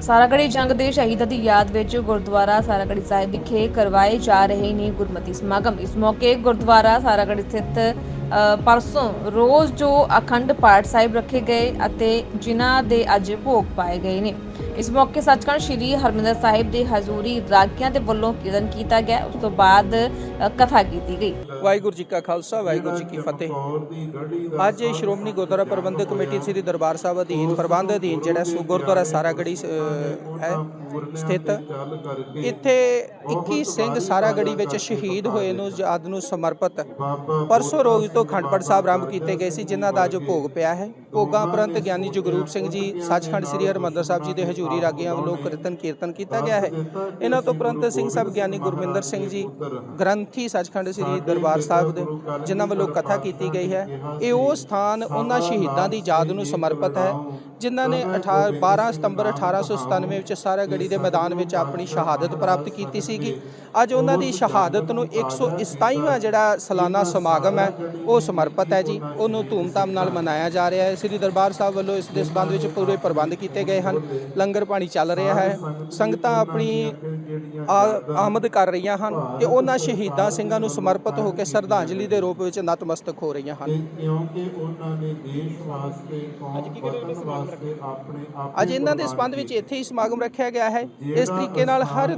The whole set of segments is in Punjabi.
ਸਾਰਾਗੜੀ ਜੰਗ ਦੇ ਸ਼ਹੀਦਾਂ ਦੀ ਯਾਦ ਵਿੱਚ ਗੁਰਦੁਆਰਾ ਸਾਰਾਗੜੀ ਸਾਹਿਬ ਵਿਖੇ ਕਰਵਾਏ ਜਾ ਰਹੇ ਨੇ ਗੁਰਮਤਿ ਸਮਾਗਮ। ਇਸ ਮੌਕੇ ਗੁਰਦੁਆਰਾ ਸਾਰਾਗੜੀ ਸਥਿਤ ਪਰਸੋਂ ਰੋਜ਼ ਜੋ ਅਖੰਡ ਪਾਠ ਸਾਹਿਬ ਰੱਖੇ ਗਏ ਅਤੇ ਜਿਨ੍ਹਾਂ ਦੇ ਅੱਜ ਭੋਗ ਪਾਏ ਗਏ ਨੇ। ਇਸ ਮੌਕੇ ਸੱਚਖੰਡ ਸ੍ਰੀ ਹਰਮੰਦਰ ਸਾਹਿਬ ਦੇ ਹਜ਼ੂਰੀ ਰਾਗੀਆਂ ਦੇ ਵੱਲੋਂ ਕੀਰਤਨ ਕੀਤਾ ਗਿਆ। ਉਸ ਤੋਂ ਬਾਅਦ ਕਥਾ ਕੀਤੀ ਗਈ। ਵਾਹਿਗੁਰੂ ਜੀ ਕਾ ਖਾਲਸਾ, ਵਾਹਿਗੁਰੂ ਜੀ ਕੀ ਫਤਿਹ। ਅੱਜ ਇਹ ਸ਼੍ਰੋਮਣੀ ਗੁਰਦੁਆਰਾ ਪ੍ਰਬੰਧਕ ਕਮੇਟੀ ਸ੍ਰੀ ਦਰਬਾਰ ਸਾਹਿਬ ਅਧੀਨ ਪ੍ਰਬੰਧ ਅਧੀਨ ਜਿਹੜਾ ਸੋ ਗੁਰਦੁਆਰਾ ਸਾਰਾਗੜੀ ਹੈ ਸਥਿਤ ਇੱਥੇ 21 ਸਿੰਘ ਸਾਰਾਗੜੀ ਵਿੱਚ ਸ਼ਹੀਦ ਹੋਏ ਨੂੰ ਯਾਦ ਨੂੰ ਸਮਰਪਿਤ। ਪਰਸੋਂ ਰੋਜ਼ ਤੋਂ ਖੰਡਪੜ ਸਾਹਿਬ ਆਰੰਭ ਕੀਤੇ ਗਏ ਸੀ ਜਿਨ੍ਹਾਂ ਦਾ ਅੱਜ ਭੋਗ ਪਿਆ ਹੈ। ਭੋਗਾਂ ਉਪਰੰਤ ਗਿਆਨੀ ਜਗਰੂਪ ਸਿੰਘ ਜੀ ਸੱਚਖੰਡ ਸ੍ਰੀ ਹਰਿਮੰਦਰ ਸਾਹਿਬ ਜੀ ਦੇ ਹਜ਼ੂਰੀ ਰਾਗੀਆਂ ਵੱਲੋਂ ਕੀਰਤਨ ਕੀਰਤਨ ਕੀਤਾ ਗਿਆ ਹੈ। ਇਹਨਾਂ ਤੋਂ ਉਪਰੰਤ ਸਿੰਘ ਸਾਹਿਬ ਗਿਆਨੀ ਗੁਰਮਿੰਦਰ ਸਿੰਘ ਜੀ ਗ੍ਰੰਥੀ ਸੱਚਖੰਡ ਸ੍ਰੀ ਦਰਬਾਰ ਸਾਹਿਬ ਦੇ ਜਿਨ੍ਹਾਂ ਵੱਲੋਂ ਕਥਾ ਕੀਤੀ ਗਈ ਹੈ। ਇਹ ਉਹ ਸਥਾਨ ਉਹਨਾਂ ਸ਼ਹੀਦਾਂ ਦੀ ਯਾਦ ਨੂੰ ਸਮਰਪਿਤ ਹੈ। ਜਿਨ੍ਹਾਂ ਨੇ 18 12 ਸਤੰਬਰ 1897 ਵਿੱਚ ਸਾਰਾਗੜੀ ਦੇ ਮੈਦਾਨ ਵਿੱਚ ਆਪਣੀ ਸ਼ਹਾਦਤ ਪ੍ਰਾਪਤ ਕੀਤੀ ਸੀਗੀ। ਅੱਜ ਉਹਨਾਂ ਦੀ ਸ਼ਹਾਦਤ ਨੂੰ 127ਵਾਂ ਜਿਹੜਾ ਸਾਲਾਨਾ ਸਮਾਗਮ ਹੈ ਉਹ ਸਮਰਪਿਤ ਹੈ ਜੀ। ਉਹਨੂੰ ਧੂਮਧਾਮ ਨਾਲ ਮਨਾਇਆ ਜਾ ਰਿਹਾ ਹੈ। ਸ੍ਰੀ ਦਰਬਾਰ ਸਾਹਿਬ ਵੱਲੋਂ ਇਸ ਦੇ ਸੰਬੰਧ ਵਿੱਚ ਪੂਰੇ ਪ੍ਰਬੰਧ ਕੀਤੇ ਗਏ ਹਨ। ਲੰਗਰ ਪਾਣੀ ਚੱਲ ਰਿਹਾ ਹੈ। ਸੰਗਤਾਂ ਆਪਣੀ ਆ- ਆਮਦ ਕਰ ਰਹੀਆਂ ਹਨ ਤੇ ਉਹਨਾਂ ਸ਼ਹੀਦਾਂ ਸਿੰਘਾਂ ਨੂੰ ਸਮਰਪਿਤ ਹੋ ਕੇ ਸ਼ਰਧਾਂਜਲੀ ਦੇ ਰੂਪ ਵਿੱਚ ਨਤਮਸਤਕ ਹੋ ਰਹੀਆਂ ਹਨ। ਕਿਉਂਕਿ ਉਹਨਾਂ ਨੇ ਦੇਸ਼ ਵਾਸਤੇ ਕੌਮ ਵਤਨ ਅੱਜ ਇਹਨਾਂ ਦੇ ਸੰਬੰਧ ਵਿੱਚ ਇੱਥੇ ਹੀ ਸਮਾਗਮ ਰੱਖਿਆ ਗਿਆ ਹੈ। ਇਸ ਤਰੀਕੇ ਨਾਲ ਹਰ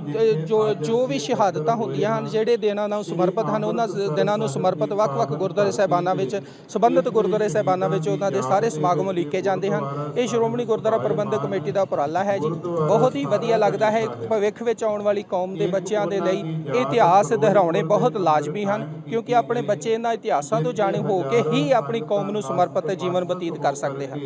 ਜੋ ਜੋ ਵੀ ਸ਼ਹਾਦਤਾਂ ਹੁੰਦੀਆਂ ਹਨ ਜਿਹੜੇ ਦਿਨਾਂ ਨੂੰ ਸਮਰਪਿਤ ਹਨ ਉਹਨਾਂ ਦਿਨਾਂ ਨੂੰ ਸਮਰਪਿਤ ਵੱਖ-ਵੱਖ ਗੁਰਦੁਆਰੇ ਸਾਹਿਬਾਨਾਂ ਵਿੱਚ ਸੰਬੰਧਿਤ ਗੁਰਦੁਆਰੇ ਸਾਹਿਬਾਨਾਂ ਵਿੱਚ ਉਹਨਾਂ ਦੇ ਸਾਰੇ ਸਮਾਗਮ ਉਲੀਕੇ ਜਾਂਦੇ ਹਨ। ਇਹ ਸ਼੍ਰੋਮਣੀ ਗੁਰਦੁਆਰਾ ਪ੍ਰਬੰਧਕ ਕਮੇਟੀ ਦਾ ਉਪਰਾਲਾ ਹੈ ਜੀ। ਬਹੁਤ ਹੀ ਵਧੀਆ ਲੱਗਦਾ ਹੈ। ਭਵਿੱਖ ਵਿੱਚ ਆਉਣ ਵਾਲੀ ਕੌਮ ਦੇ ਬੱਚਿਆਂ ਦੇ ਲਈ ਇਤਿਹਾਸ ਦੁਹਰਾਉਣੇ ਬਹੁਤ ਲਾਜ਼ਮੀ ਹਨ ਕਿਉਂਕਿ ਆਪਣੇ ਬੱਚੇ ਇਹਨਾਂ ਇਤਿਹਾਸਾਂ ਤੋਂ ਜਾਣੂ ਹੋ ਕੇ ਹੀ ਆਪਣੀ ਕੌਮ ਨੂੰ ਸਮਰਪਿਤ ਜੀਵਨ ਬਤੀਤ ਕਰ ਸਕਦੇ ਹਨ।